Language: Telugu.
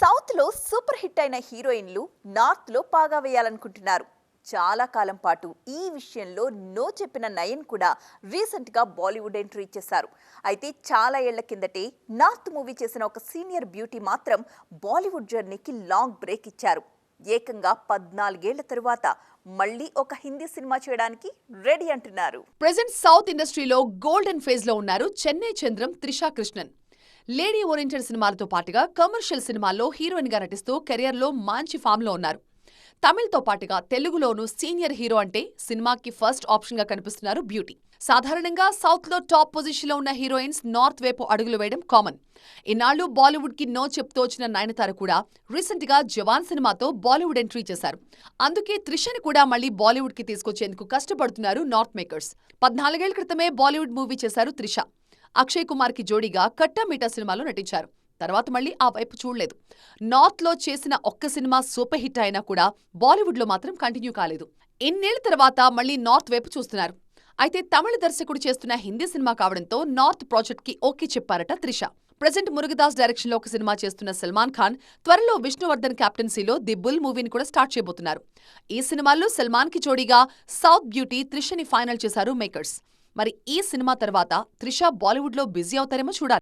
సౌత్లో సూపర్ హిట్ అయిన హీరోయిన్లు నార్త్లో పాగా వేయాలనుకుంటున్నారు. చాలా కాలం పాటు ఈ విషయంలో నో చెప్పిన నయన్ కూడా రీసెంట్గా బాలీవుడ్ ఎంట్రీ ఇచ్చేశారు. అయితే చాలా ఏళ్ళ కిందటే నార్త్ మూవీ చేసిన ఒక సీనియర్ బ్యూటీ మాత్రం బాలీవుడ్ జర్నీకి లాంగ్ బ్రేక్ ఇచ్చారు. ఏకంగా పద్నాలుగేళ్ళ తరువాత మళ్ళీ ఒక హిందీ సినిమా చేయడానికి రెడీ అంటున్నారు. ప్రెసెంట్ సౌత్ ఇండస్ట్రీలో గోల్డెన్ ఫేజ్లో ఉన్నారు చెన్నై చంద్రం త్రిషా కృష్ణన్. లేడీ ఓరియంటెడ్ సినిమాలతో పాటుగా కమర్షియల్ సినిమాల్లో హీరోయిన్గా నటిస్తూ కెరియర్లో మంచి ఫామ్లో ఉన్నారు. తమిళ్తో పాటుగా తెలుగులోనూ సీనియర్ హీరో అంటే సినిమాకి ఫస్ట్ ఆప్షన్గా కనిపిస్తున్నారు బ్యూటీ. సాధారణంగా సౌత్లో టాప్ పొజిషన్లో ఉన్న హీరోయిన్స్ నార్త్ వైపు అడుగులు వేయడం కామన్. ఇన్నాళ్ళు బాలీవుడ్కి నో చెప్తూ వచ్చిన నయనతార కూడా రీసెంట్గా జవాన్ సినిమాతో బాలీవుడ్ ఎంట్రీ చేశారు. అందుకే త్రిషని కూడా మళ్ళీ బాలీవుడ్కి తీసుకొచ్చేందుకు కష్టపడుతున్నారు నార్త్ మేకర్స్. పద్నాలుగేళ్ళ క్రితమే బాలీవుడ్ మూవీ చేశారు త్రిష. అక్షయ్ కుమార్కి జోడీగా కట్టమీట సినిమాలో నటించారు. తర్వాత మళ్ళీ ఆ వైపు చూడలేదు. నార్త్లో చేసిన ఒక్క సినిమా సూపర్ హిట్ అయినా కూడా బాలీవుడ్లో మాత్రం కంటిన్యూ కాలేదు. ఇన్నేళ్ళ తర్వాత మళ్ళీ నార్త్ వైపు చూస్తున్నారు. అయితే తమిళ దర్శకుడు చేస్తున్న హిందీ సినిమా కావడంతో నార్త్ ప్రాజెక్ట్కి ఓకే చెప్పారట త్రిష. ప్రజెంట్ మురుగదాస్ డైరెక్షన్లో ఒక సినిమా చేస్తున్న సల్మాన్ ఖాన్ త్వరలో విష్ణువర్ధన్ కెప్టెన్సీలో ది బుల్ మూవీని కూడా స్టార్ట్ చేయబోతున్నారు. ఈ సినిమాల్లో సల్మాన్కి జోడీగా సౌత్ బ్యూటీ త్రిషని ఫైనల్ చేశారు మేకర్స్. మరి ఈ సినిమా తర్వాత త్రిష బాలీవుడ్లో బిజీ అవుతారేమో చూడాలి.